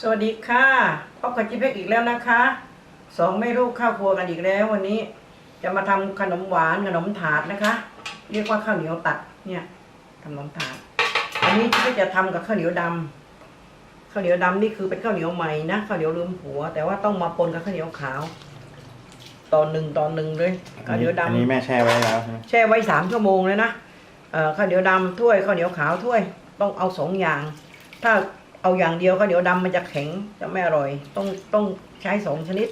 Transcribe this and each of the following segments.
สวัสดีค่ะพบกับจิ๊บเพ็กอีกแล้วนะคะสองแม่ลูกข้าวครัวกันอีกแล้ววันนี้ จะมาทำขนมหวานขนมถาดนะคะ เรียกว่าข้าวเหนียวตัดเนี่ยขนมถาดอันนี้จิ๊บเพ็กจะทำกับข้าวเหนียวดำข้าวเหนียวดำนี่คือเป็นข้าวเหนียวใหม่นะข้าวเหนียวลืมหัว แต่ว่าต้องมาปนกับข้าวเหนียวขาวตอนหนึ่งตอนหนึ่งเลยข้าวเหนียวดำอันนี้แม่แช่ไว้แล้วใช่ไหมแช่ไว้สามชั่วโมงเลยนะเอ่อ ข้าวเหนียวดำถ้วยข้าวเหนียวขาวถ้วย ต้องเอาสองอย่าง ถ้าเอาอย่างเดียวข้าวเหนียวดำมันจะแข็งจะไม่อร่อย ต้องต้องใช้สองชนิด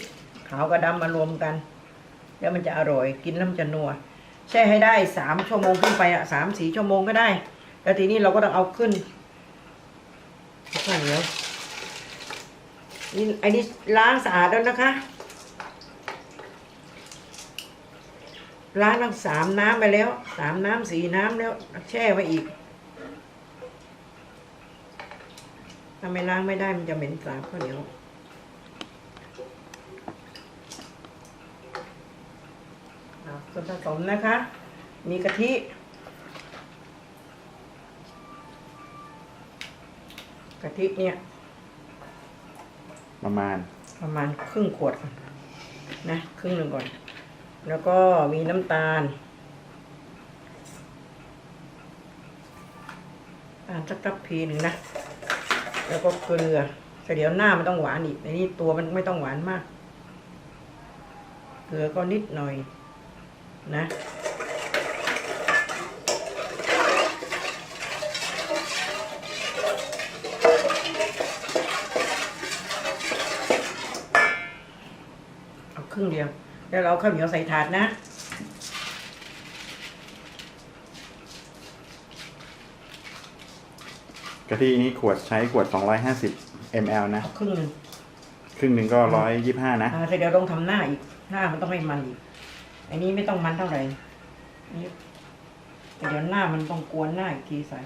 ขาวกับดำมารวมกันแล้วมันจะอร่อยกินแล้วมันจะนัวแช่ให้ได้สามชั่วโมงขึ้นไปอะสามสี่ชั่วโมงก็ได้ แล้วทีนี้เราก็ต้องเอาขึ้นข้าวเหนียวนี่อันนี้ล้างสะอาดแล้วนะคะ ล้างทั้งสามน้ำไปแล้วสามน้ำสี่น้ำแล้ว แช่ไว้อีกถ้าไม่ล้างไม่ได้มันจะเหม็นสาบข้าวเหนียวอะส่วนผสมนะคะ มีกะทิ กะทิเนี่ย ประมาณ ประมาณครึ่งขวดก่อนนะ ครึ่งหนึ่งก่อน แล้วก็มีน้ำตาลตาลสักทัพพีหนึ่งนะ แล้วก็เกลือแต่เดี๋ยวหน้ามันต้องหวานอีกอันนี้ตัวมันไม่ต้องหวานมาก เกลือก็นิดหน่อยนะเอาครึ่งเดียว แล้วเราเอาข้าวเหนียวใส่ถาดนะ กะทินี้ขวดใช้ขวด 250 ml นะ เอาครึ่งหนึ่งครึ่งหนึ่งก็ 125 นะ อ่าแต่เดี๋ยวต้องทำหน้าอีก หน้ามันต้องให้มันอีก อันนี้ไม่ต้องมันเท่าไหร่นี่แต่เดี๋ยวหน้ามันต้องกวนหน้าอีกทีใส่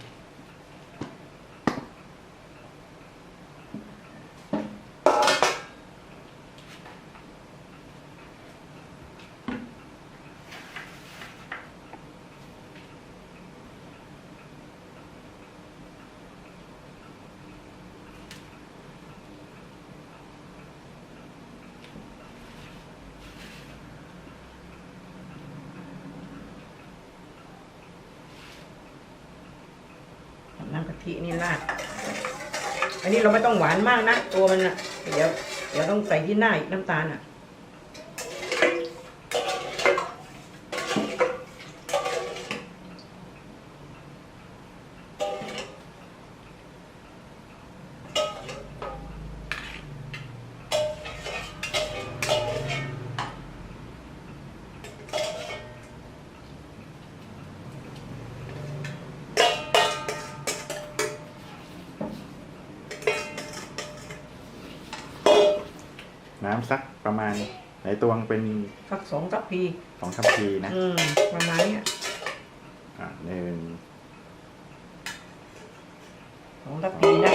ทินี่ราดอันนี้เราไม่ต้องหวานมากนะ ตัวมันอะเดี๋ยว เดี๋ยวต้องใส่ที่หน้าอีกน้ำตาลอะ น้ำสักประมาณไหนตวงเป็นสักสองทัพพีสองทัพพีนะอืมประมาณเนี้ยอะหนึ่งสองทัพพีนะ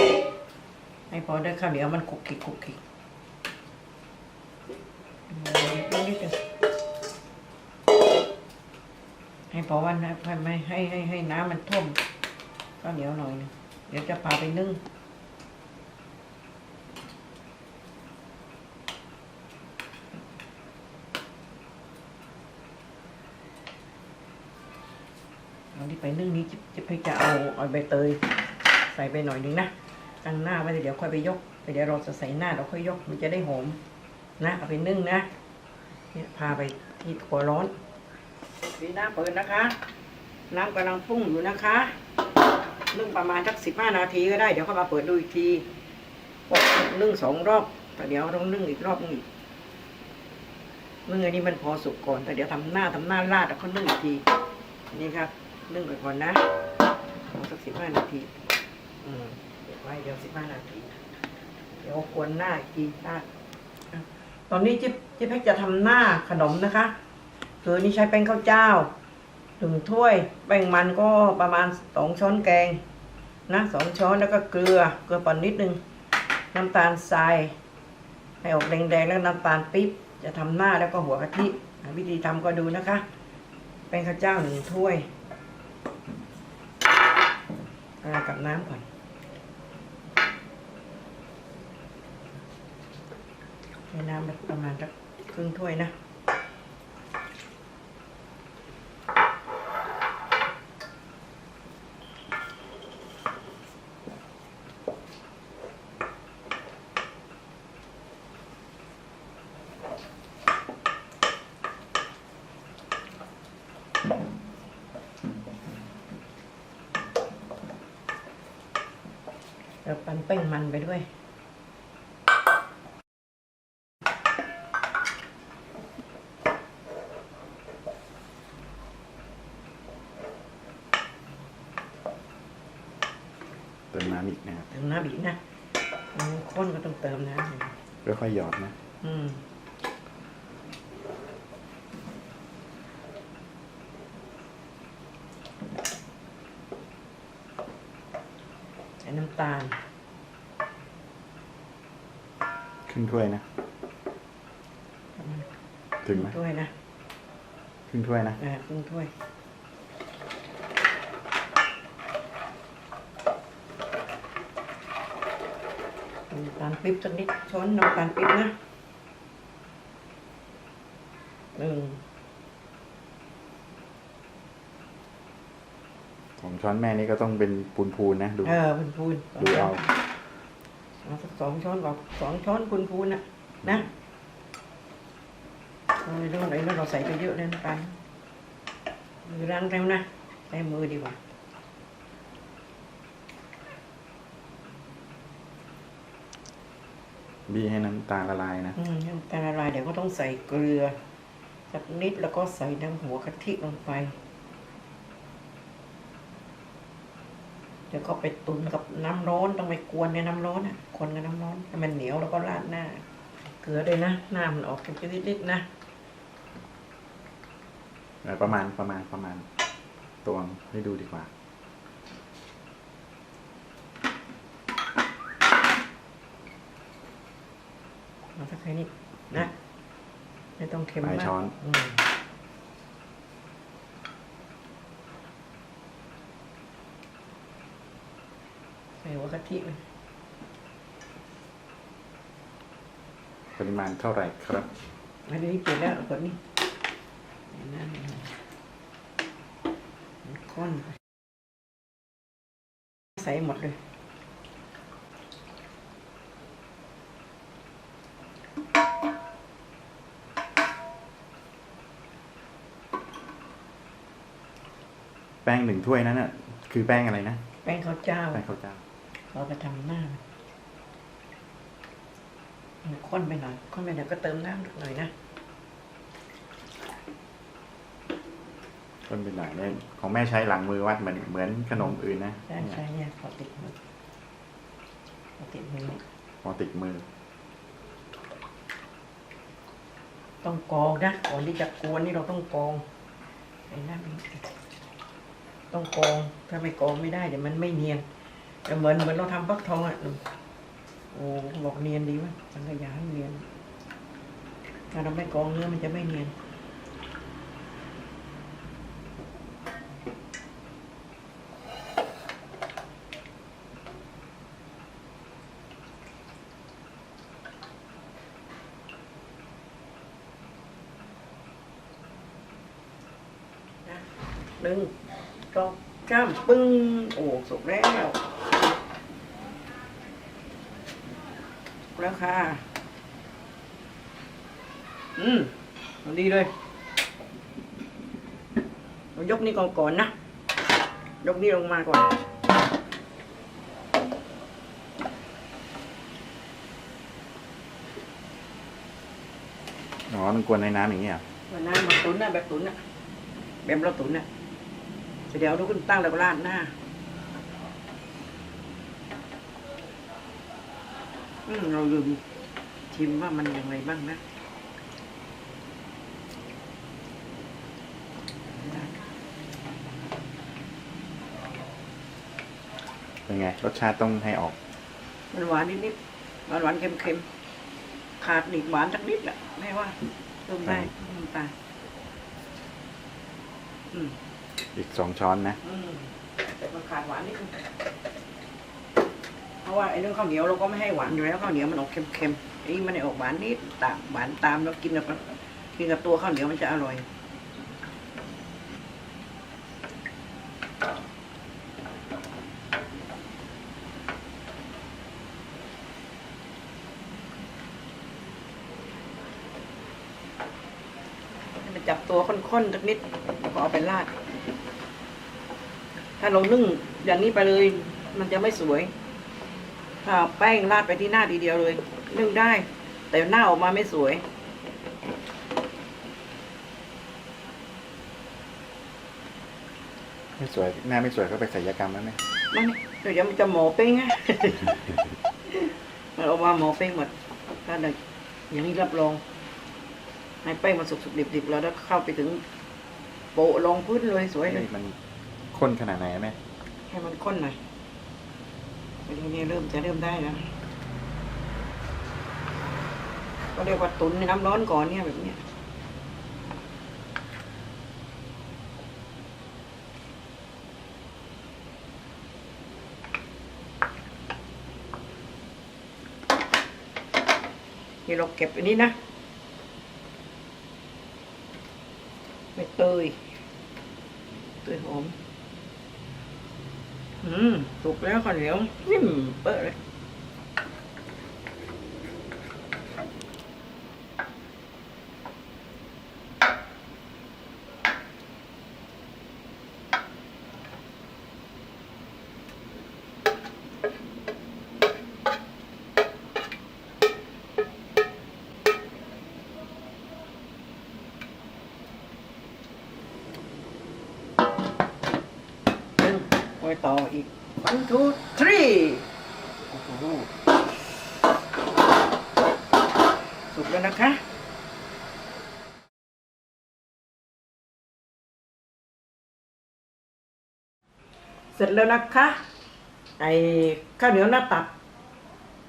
ให้พอได้ข้าวเหนียวมันคลุกคลิกคลุกคลิกนิดนิดนึงให้พอวันนะให้ไม่ให้ให้ให้น้ำมันท่วมข้าวเหนียวหน่อยนึงเดี๋ยวจะพาไปนึ่ง เอาที่ไปนึ่งนี้จะจะให้จะเอาเอาใบเตยใส่ไปหน่อยนึงนะตั้งหน้าไว้เดี๋ยวค่อยไปยกเดี๋ยวเราจะใส่หน้าเราค่อยยกมันจะได้หอมนะเอาไปนึ่งนะเนี่ยพาไปที่ขัวร้อนปีหน้าเปิดนะคะ น้ำกำลังพุ่งอยู่นะคะนึ่งประมาณสักสิบห้านาทีก็ได้เดี๋ยวเข้ามาเปิดดูอีกทีนึ่งสองรอบแต่เดี๋ยวต้องนึ่งอีกรอบนึงอีกนึ่งอันนี้มันพอสุกก่อนแต่เดี๋ยวทำหน้าทำหน้าลาดแล้วก็นึ่งอีกทีนี่ครับ นึ่งไปก่อนนะเอาสักสิบห้านาที อืมเก็บไว้เดี๋ยวสิบห้านาที เดี๋ยวกวนหน้ากีหน้าอะตอนนี้จิ๊บจิ๊บเพชรจะทำหน้าขนมนะคะ คือนี่ใช้แป้งข้าวเจ้าหนึ่งถ้วยแป้งมันก็ประมาณสองช้อนแกงนะสองช้อนแล้วก็เกลือเกลือป่อนนิดนึง น้ำตาลทรายให้ออกแดงๆแล้วน้ำตาลปิ๊บจะทำหน้าแล้วก็หัวกะทิวิธีทำก็ดูนะคะ แป้งข้าวเจ้าหนึ่งถ้วยากับน้ำก่อนใช้น้ำประมาณสักครึ่งถ้วยนะ แล้วปั้นแป้งมันไปด้วย เติมน้ำอีกนะครับเติมน้ำอีกนะมันข้นก็ต้องเติมน้ำอีกค่อยๆหยอดนะ อืมใส่น้ำตาล ครึ่ง ถ้วยนะประมาณถึงไหมถ้วยนะครึ่งถ้วยนะอ่าครึ่งถ้วย น้ำตาลปิ๊บสักนิดช้อนน้ำตาลปิ๊บนะหนึ่งของช้อนแม่นี่ก็ต้องเป็นปูนๆนะดู เออพูนพูน ดูเอาเอา สักสองช้อนก่อนสองช้อนพูนพูนนะนะเอาเรื่องไหนแล้วเราใส่ไปเยอะเลยน้ำตาลมือล้างเร็วนะใช้มือดีกว่าบี้ให้น้ำตาลละลายนะอืมน้ำตาลละลายเดี๋ยวก็ต้องใส่เกลือสักนิดแล้วก็ใส่น้ำหัวกะทิลงไป ดี๋ยวก็ไปตุนกับน้ำร้อนต้องไปกวนในน้ำร้อนอะคนกับน้ำร้อนให้มันเหนียวแล้วก็ราดหน้า เกลือด้วยนะหน้ามันออกเป็นนิดๆนะประมาณประมาณประมาณตวงให้ดูดีกว่าเอาสักแค่นี้นะ ไม่ต้องเค็มปลายมากช้อน ใส่หัวกะทิเลยปริมาณเท่าไหร่ครับอันนี้เปลี่ยนแล้วเอากดนี่เดี๋ยวนั่นมันข้นไปใส่หมดเลยแป้งหนึ่งถ้วยนั้นน่ะ คือแป้งอะไรนะ แป้งข้าวเจ้า แป้งข้าวเจ้า เราไปทำหน้ามันข้นไปหน่อยข้นไปหน่อยก็เติมน้ำหน่อยนะต้นเป็นหน่อยเนี่ยของแม่ใช้หลังมือวัดเหมือนเหมือนขนมอื่นนะใช่ใช่เนี่ยพอติดมือพอติดมือพอติดมือ ต้องกรองนะก่อนที่จะกวนนี่เราต้องกรองไอ้น้ำนี่ต้องกรองถ้าไม่กรองไม่ได้เดี๋ยวมันไม่เนียน แต่เหมือนเหมือนเราทำฟักทองอะโอ้บอกเนียนดีวะสังขยาเนียนถ้าเราไม่กองเนื้อมันจะไม่เนียนหนึ่งสองสามปึ้ง โอ้สุกแล้วสุก แล้วค่ะ อืมเอาดีเลยเรายกนี่ก่อนก่อนนะ ยกนี่ลงมาก่อน อ๋อ มันกวนในน้ำอย่างนี้อะวันน้ำมาตุ๋นนะแบบตุ๋นนะแบบเราตุ๋นนะเดี๋ยวเราขึ้นตั้งแล้วก็ราดหน้า อืม เราลืมชิมว่ามันอย่างไรบ้างนะเป็นไง รสชาติต้องให้ออก มันหวานนิดๆหวานหวานๆเค็มๆ ขาดหนีบหวานสักนิดแหละแม่ว่าเติมได้น้ำตาลอืมอีกสองช้อนนะ อืมแต่มันขขาดหวานนิดนึง เพราะว่าไอ้เรื่องข้าวเหนียวเราก็ไม่ให้หวานอยู่แล้วข้าวเหนียวมันออกเค็มๆไอ้นี่มันออกหวานนิดตามหวานตามแล้วกินกับกินกับตัวข้าวเหนียวมันจะอร่อยมันจับตัวข้นๆสักนิดก็เอาไปราด ถ้าเรานึ่งอย่างนี้ไปเลย มันจะไม่สวย ถ้าเอาแป้งราดไปที่หน้าทีเดียวเลยนึ่งได้ แต่หน้าออกมาไม่สวย ไม่สวยหน้าไม่สวยก็ไปศัลยกรรมแล้วไหมไม่เดี๋ยวมันจะหมอเป้งอะ มันออกมาหมอเป้งหมดถ้าได้อย่างนี้รับรองให้แป้งมันสุกๆดิบๆ แล้วแล้วเข้าไปถึง โปะลงพื้นเลยสวยเลย มันข้นขนาดไหนอะแม่ให้มันข้นหน่อย ทีนี้เริ่มจะเริ่มได้แล้วก็เรียกว่าตุนในน้ำร้อนก่อนเนี่ยแบบเนี้ยนี่เราเก็บอันนี้นะใบเตยเตยหอม อืมสุกแล้วข้าวเหนียวนิ่มเปื้อะเลย ไว้ต่ออีก one two three โอ้โหสุกแล้วนะคะเสร็จแล้วนะคะไอ้ข้าวเหนียวหน้าตัด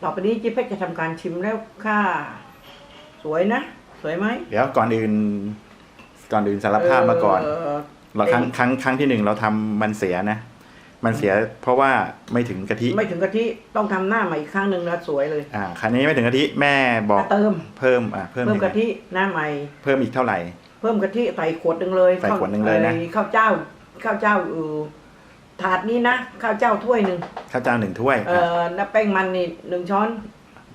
ต่อไปนี้จิ๊บเพ็กจะทำการชิมแล้วค่ะ สวยนะ สวยไหมเดี๋ยวก่อนอื่น ก่อนอื่นสารภาพมาก่อนเเราครั้งครั้งครั้งที่หนึ่งเราทำมันเสียนะ มันเสียเพราะว่าไม่ถึงกะทิไม่ถึงกะทิต้องทำหน้าใหม่อีกครั้งหนึ่งแล้วสวยเลยอ่าครั้งนี้ไม่ถึงกะทิแม่บอกเติมเพิ่มอ่าเพิ่มเพิ่มยังไงกะทิหน้าใหม่ เพิ่มอีกเท่าไหร่ เพิ่มกะทิใส่ขวดหนึ่งเลยใส่ขวดหนึ่งเลยนะไอ้ข้าวเจ้าข้าวเจ้าเออถาดนี้นะข้าวเจ้าถ้วยหนึ่งข้าวเจ้าหนึ่งถ้วยเออน้ำแป้งมันนี่หนึ่งช้อน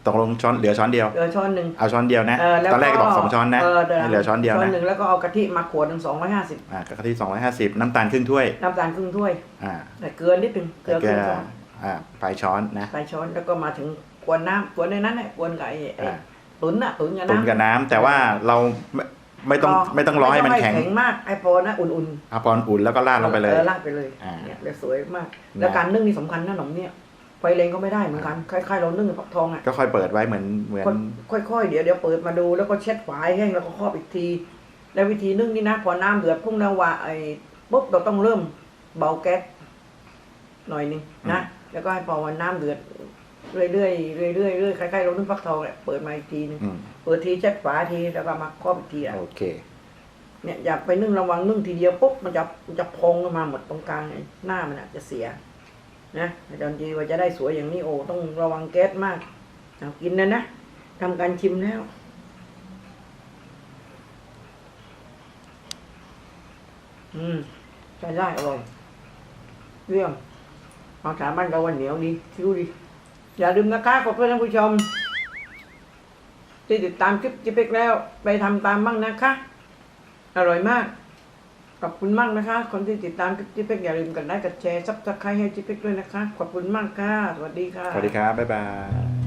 ตกลงช้อนเหลือช้อนเดียว เหลือช้อนหนึ่งเอาช้อนเดียวนะเออแล้วตอนแรกก็บอกสองช้อนนะเออดี๋ยวให้เหลือช้อนเดียวช้อนนะหนึ่งแล้วก็เอากะทิมาขวดหนึ่งสองร้อยห้าสิบอ่ากะทิสองร้อยห้าสิบน้ำตาลครึ่งถ้วย น้ำตาลครึ่งถ้วยอ่าใส่เกลือนิดหนึ่งเกลือคเกลืรึ่งอช้อนอ่าปลายช้อนนะใส่ช้อนแล้วก็มาถึงกวนน้ำกวนในนั้นแหละกวนกับไอ้ไอ้อ่าตุ๋นอะตุ๋นกับตุนน้ำกับน้ำแต่ว่าเราไม่ไม่ต้องไม่ต้องรอให้มันแข็งไแข็งมากไอ้พอนะอุ่นๆเอาพอนอุ่นแล้วก็ราดลงไปเลยออลาดไปเลยอ่าเนี่ยเลยสวยมาก แล้วการนึ่งนี่สำคัญนะหนมเนี่ย ไฟแรงก็ไม่ได้เหมือนกันคล้ายๆเรานึ่งฟักทองอะก็ค่อยเปิดไว้เหมือนเหมือน ค่อยๆ เดี๋ยวเดี๋ยวเปิดมาดูแล้วก็เช็ดฝายแห้งแล้วก็ครอบอีกที แล้ววิธีนึ่งนี่นะ พอน้ำเดือดพุ่งน้ำว่าไอ้ปุ๊บเราต้องเริ่มเบาแก๊สหน่อยหนึงนะแล้วก็ให้พอวันน้ำเดือดเรื่อยๆเรื่อยๆเรื่อยๆคล้ายๆเรานึ่งฟักทองแหละเปิดมาอีกทีนึงอืมเปิดทีเช็ดฝาทีแล้วก็มาครอบอีกทีอะโอเค เนี่ยอย่าไปนึ่งระวังนึ่งทีเดียวปุ๊บมันจะมันจะพองออกมาหมดตรงกลางไอ้หน้ามันอาจจะเสีย นะอาจารย์จีว่าจะได้สวยอย่างนี้โอ้ต้องระวังแก๊สมากเอากินนะนะทำการชิมแล้วอืมใช้ได้อร่อยเรื่องเอาถามบ้านเราวันเหนียวดีคิ้วดีอย่าลืมนะคะขอบคุณท่านผู้ชม ที่ติดตามคลิปจิเป็กแล้ว ไปทำตามบ้างนะคะ อร่อยมาก ขอบคุณมากนะคะ คนที่ติดตามคลิปจิเป็กอย่าลืมกดไลค์กดแชร์ซับสไครต์ให้จิเป็กด้วยนะคะ ขอบคุณมากค่ะ สวัสดีค่ะ สวัสดีครับ บ๊ายบาย